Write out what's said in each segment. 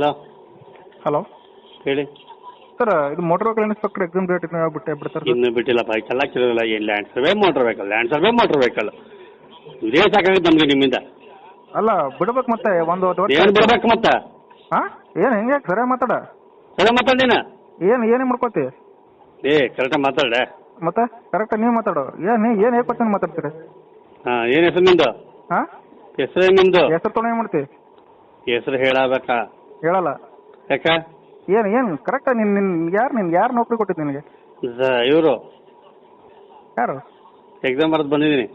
Hello. Hello. ಹೇಳಿ. Sir ಇದು motor vehicle inspector exam date ಬಿಟ್ಟೆ ಬಿಡ್ತಾರೆ ಸರ್. ಇನ್ನು ಬಿಟ್ಟಿಲ್ಲಪ್ಪ ಇದೆಲ್ಲ ಕೇಳಿಲ್ಲ ಏನು land survey motor vehicle land survey motor vehicle ಇದೇ ಸಾಕಾಗುತ್ತೆ ನಮಗೆ ನಿಮ್ಮಿಂದ. ಅಲ್ಲ ಬಿಡ್ಬೇಕು ಮತ್ತೆ ಒಂದು ವರ್ಷ ಏನು ಬಿಡ್ಬೇಕು ಮತ್ತೆ? ಹಾಂ ಏನು ಹೆಂಗೆ ಸರಿ ಮಾತಾಡ. ಸರಿ ಮಾತಾಡಿನ ಏನು ಏನು ಮಾಡ್ಕೋತಿ? ಏ ಕರೆಕ್ಟಾಗಿ ಮಾತಾಡ ಮತ್ತೆ ಕರೆಕ್ಟ್ ನೀವು ಮಾತಾಡು. ಏನು ಏನು ಹೇಗೆ ಕೊಡ್ತೀನಿ ಮಾತಾಡ್ತೀರಿ? ಹಾಂ ಏನು ಹೆಸರು ನಿಮ್ದು? ಹಾಂ ಹೆಸರು ನಿಮ್ದು? ಹೆಸರು ತೊಗೊಂಡು ಏನು ಮಾಡ್ತಿ? ಹೆಸರು ಹೇಳಬೇಕಾ? ಹೇಳಲ್ಲ. ಯಾಕ? ಏನು ಏನು ಕರೆಕ್ಟ್ ನಿನ್ ನಿನ್ ಯಾರು ನಿನ್ ಯಾರು ನೌಕರಿ ಕೊಟ್ಟಿದ್ದು ನಿನಗೆ? ಇವರು. ಯಾರು? ಎಕ್ಸಾಮ್ ಬರೆದು ಬಂದಿದ್ದೀನಿ.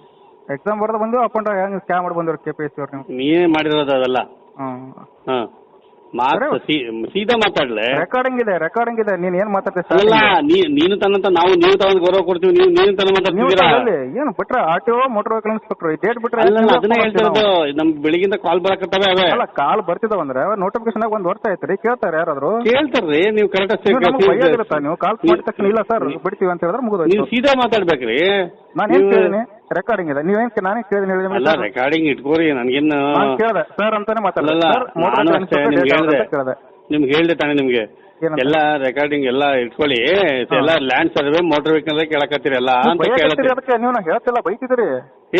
ಎಕ್ಸಾಮ್ ಬರ್ದು ಬಂದು ಅಕೌಂಟ್ ಹೆಂಗೆ ಸ್ಕ್ಯಾಮ್ ಮಾಡಿ ಬಂದಿರೋ ಕೆ ಪಿ ಎಸ್ ಸಿ ಅವ್ರು ನೀವು? ನೀನೇ ಮಾಡಿರೋದು ಅವೆಲ್ಲ ಹ್ಞೂ ಹಾಂ. ಸೀದಾ ಮಾತಾಡ್ಲೆ? ರೆಕಾರ್ಡಿಂಗ್ ಇದೆ ರೆಕಾರ್ಡಿಂಗ್ ಇದೆ. ನೀನ್ ಏನ್ ಮಾತಾಡ್ತೀಯ ಅಲ್ಲ ನೀ ನೀನು ತನ್ನಂತ ನಾವು ನೀವು ತಗೊಂಡ್ ಗೌರವ ಕೊಡ್ತೀವಿ ನೀವು ನೀನು ತನ್ನ ನೀವು ತಗೊಳ್ಳಿ. ಏನು ಬಿಟ್ರೆ auto T motor vehicle inspector date ಬಿಟ್ರೆ ಅಲ್ಲ ನೀವು ಅದನ್ನೇ ನಮ್ಗೆ ಬೆಳಿಗ್ಗಿಂದ ಕಾಲ್ ಬರಕತ್ತವೆ ಅವೇ. ಅಲ್ಲ ಕಾಲ್ ಬರ್ತಿದಾವ ಅಂದ್ರೆ ನೋಟಿಫಿಕೇಶನ್ ಒಂದು ವರ್ಷ ಆಯ್ತು ರೀ ಕೇಳ್ತಾರೆ ಯಾರಾದ್ರು? ಕೇಳ್ತಾರ್ರಿ ನೀವು ಕರೆಕ್ಟ್ ನೀವು ನಮ್ಗೆ ನೀವು? ಕಾಲ್ ಮಾಡಿದ ತಕ್ಷಣ ಇಲ್ಲ ಸರ್ ಬಿಡ್ತೀವಿ ಅಂತ ಹೇಳಿದ್ರೆ ನೀವು ಮುಗಿದೋಯ್ತು ಸೀದಾ ಮಾತಾಡ್ಬೇಕ್ರಿ. ನಾನು ಏನ್ ಕೇಳಿದೀನಿ ರೆಕಾರ್ಡಿಂಗ್ ಇದೆ. ನೀವೇನ್ ನಾನೇ ಕೇಳಿದ್ ಅಲ್ಲ ಹೇಳಿದ್ರೆ ರೆಕಾರ್ಡಿಂಗ್ ಇಟ್ಕೋರಿ ನನ್ಗೇನು ನಾನು ಕೇಳಿದೆ. ಸರ್ ಅಂತಾನೆ ಮಾತಾಡಲ್ಲ ಅಲ್ಲಲ್ಲ, ಸರ್ ನಾನು ಅಷ್ಟೇ ನಿಮ್ಗೆ ಹೇಳ್ದೆ. ಅಂತ ಕೇಳಿದೆ ನಿಮ್ಗೆ ಹೇಳ್ದೆ ತಾನೆ ನಿಮ್ಗೆ. ಏನಂತ? ಎಲ್ಲ ರೆಕಾರ್ಡಿಂಗ್ ಎಲ್ಲ ಇಟ್ಕೊಳ್ಳಿ. ಎಲ್ಲ ಲ್ಯಾಂಡ್ ಸರ್ವೆ ಮೋಟರ್ ವೆಹಿಕಲ್ ಕೇಳಕತ್ತೀರಿ ಎಲ್ಲ ನೀವು ಅಂತ ಕೇಳತ್ತೀರಿ. ಅದಕ್ಕೆ ನೀವು ನಾ ಹೇಳ್ತಿಲ್ಲ ಬೈತಿದ್ರಿ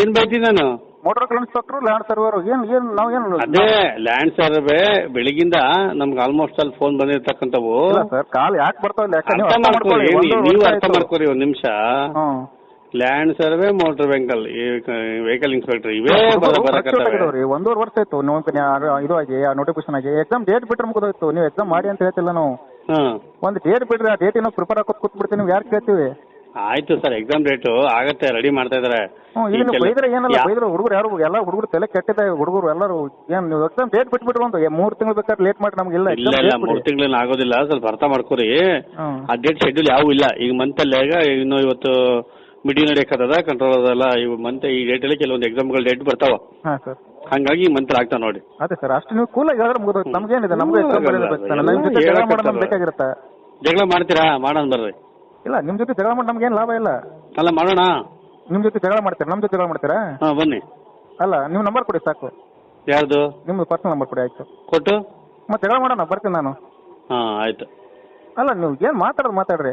ಏನ್ ಬೈತಿ ನಾನು? ಮೋಟರ್ ಇನ್ಸ್ಪೆಕ್ಟರ್ ಲ್ಯಾಂಡ್ ಸರ್ವೆ ಏನ್ ಏನ್ ನಾವ್ ಏನ್ ಅದೇ ಲ್ಯಾಂಡ್ ಸರ್ವೆ ಬೆಳಿಗ್ಗಿಂದ ನಮ್ಗೆ ಆಲ್ಮೋಸ್ಟ್ ಅಲ್ಲಿ ಫೋನ್ ಬಂದಿರ್ತಕ್ಕಂಥವು. ಇಲ್ಲ ಸರ್ ಕಾಲ್ ಯಾಕೆ ಬರ್ತಾವ ಇಲ್ಲ? ಯಾಕೆ ನೀವು ಅರ್ಥ ಅರ್ಥ ಮಾಡ್ಕೊಳ್ಳಿ. ಮಾಡ್ಕೊಳ್ಳಿ. ಒಂದು ನೀವು ವರ್ಷ ಅರ್ಥ ಆಯ್ತು. ಮಾಡ್ಕೊಳ್ಳಿ ಒಂದ್ ನಿಮಿಷ. ಹ್ಮ್ land survey motor vehicle vehicle inspector ಇವೇ ಬರಕತ್ತವೆ. ಒಂದೂವರೆ ವರ್ಷ ಆಯ್ತು ನೀವು ಇದು ಆಗಿ ನೋಟಿಫಿಕೇಶನ್ ಆಗಿ ಎಕ್ಸಾಮ್ ಡೇಟ್ ಬಿಟ್ರೆ ಮುಗಿದೋಯ್ತು ನೀವು ಎಕ್ಸಾಮ್ ಮಾಡಿ ಅಂತ ಹೇಳ್ತಿಲ್ಲ ನಾವು. ಒಂದು ಡೇಟ್ ಬಿಟ್ರೆ ಆ ಡೇಟ್ ಏನೋ ಪ್ರಿಪೇರ್ ಹಾಕೋದು ಕೂತ್ಬಿಡ್ತೀವಿ ನೀವು ಯಾರು ಕೇಳ್ತೀವಿ? ಆಯ್ತು ಸರ್ ಎಕ್ಸಾಮ್ ಡೇಟ್ ಆಗತ್ತೆ ರೆಡಿ ಮಾಡ್ತಾ ಇದಾರೆ. ಬೈದ್ರೆ ಏನಲ್ಲ ಬೈದ್ರೆ ಹುಡುಗರು ಯಾರು ಎಲ್ಲ ಹುಡುಗರು ತಲೆ ಕೆಟ್ಟಿದೆ ಹುಡುಗರು ಎಲ್ಲರೂ ಏನ್ ನೀವು ಎಕ್ಸಾಮ್ ಡೇಟ್ ಬಿಟ್ಬಿಟ್ರು ಒಂದು ಮೂರ್ ತಿಂಗಳು ಬೇಕಾದ್ರೆ ಲೇಟ್ ಮಾಡಿ ನಮ್ಗೆ ಇಲ್ಲ ಇಲ್ಲ ಇಲ್ಲ ಮೂರು ತಿಂಗಳನ್ನ ಆಗೋದಿಲ್ಲ ಸ್ವಲ್ಪ ಅರ್ಥ ಮಾಡ್ಕೊರಿ. ಆ ಡೇಟ್ ಶೆಡ್ಯೂಲ್ ಯಾವೂ ಇಲ್ಲ ಈಗ ಮಂತ್ ಈಗ ಇನ್ನು ಇವತ್ತು ಮಿಡಿ ನಡೆಯಕ್ಕದ ಕಂಟ್ರೋಲ್ ಅದಲ್ಲ ಇವ್ ಮಂತ್ ಈ ಅಲ್ಲಿ ಕೆಲವೊಂದು ಎಕ್ಸಾಮ್ಗಳು ಡೇಟ್ ಬರ್ತಾವ. ಹಾ ಸರ್. ಹಂಗಾಗಿ ಈ ಮಂತ್ ಆಗ್ತಾ ನೋಡಿ. ಅದೇ ಸರ್ ಅಷ್ಟು ನೀವು ಕೂಲಾಗಿ ಹೇಳಿದ್ರೆ ಮುಗಿದೋಯ್ತು ನಮ್ಗೇನಿದೆ ನಮ್ಗೆ ಎಕ್ಸಾಮ್ ಹ್ಮ್, ಬರೆಯೋದು ಎಲ್ಲ ನಿಮ್ಮ ಜೊತೆ ಜಗಳ ಮಾಡೋದು ನಮ್ಗೆ ಬೇಕಾಗಿರುತ್ತೆ. ಜಗಳ ಮಾಡ್ತೀರಾ? ಮಾಡೋಣ ಬರ್ರಿ. ಇಲ್ಲ ನಿಮ್ಮ ಜೊತೆ ಜಗಳ ಮಾಡಿ ನಮ್ಗೇನು ಲಾಭ ಇಲ್ಲ. ಅಲ್ಲ ಮಾಡೋಣ. ನಿಮ್ಮ ಜೊತೆ ಜಗಳ ಮಾಡ್ತೀರಾ? ನಮ್ಮ ಜೊತೆ ಜಗಳ ಮಾಡ್ತೀರಾ? ಹಾ ಬನ್ನಿ. ಅಲ್ಲ ನಿಮ್ ನಂಬರ್ ಕೊಡಿ ಸಾಕು. ಯಾರ್ದು? ನಿಮ್ ಪರ್ಸನಲ್ ನಂಬರ್ ಕೊಡಿ ಆಯ್ತು. ಕೊಟ್ಟು? ಮತ್ತೆ ಜಗಳ ಮಾಡೋಣ ಬರ್ತೀನಿ ನಾನು. ಹಾ ಆಯ್ತು. ಅಲ್ಲ ನೀವು ಏನು ಮಾತಾಡೋದು ಮಾತಾಡ್ರಿ.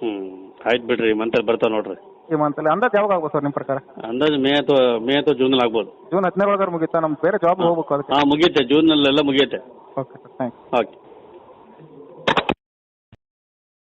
ಹ್ಮ್ ಆಯ್ತು ಬಿಡ್ರಿ ಮಂತ್ರ ಬರ್ತಾವ ನೋಡ್ರಿ. ಈ ಮಂತಲ್ಲಿ ಅಂದಾಜು ಯಾವಾಗ ಆಗ್ಬೋದು ಸರ್ ನಿಮ್ಮ ಪ್ರಕಾರ? ಅಂದಾಜು ಮೇ ಅಥವಾ ಮೇ ಅಥವಾ ಜೂನಲ್ಲಿ ಆಗ್ಬೋದು. ಜೂನ್ ಒಳಗಾರ ಮುಗಿತಾ? ನಮ್ಗೆ ಬೇರೆ ಜಾಬ್ ಹೋಗ್ಬೇಕು ಅದಕ್ಕೆ. ಹಾಂ ಜೂನ್ ಜೂನಲ್ಲೆಲ್ಲ ಮುಗಿಯುತ್ತೆ ಓಕೆ ಸರ್ ಥ್ಯಾಂಕ್ಸ್ ಓಕೆ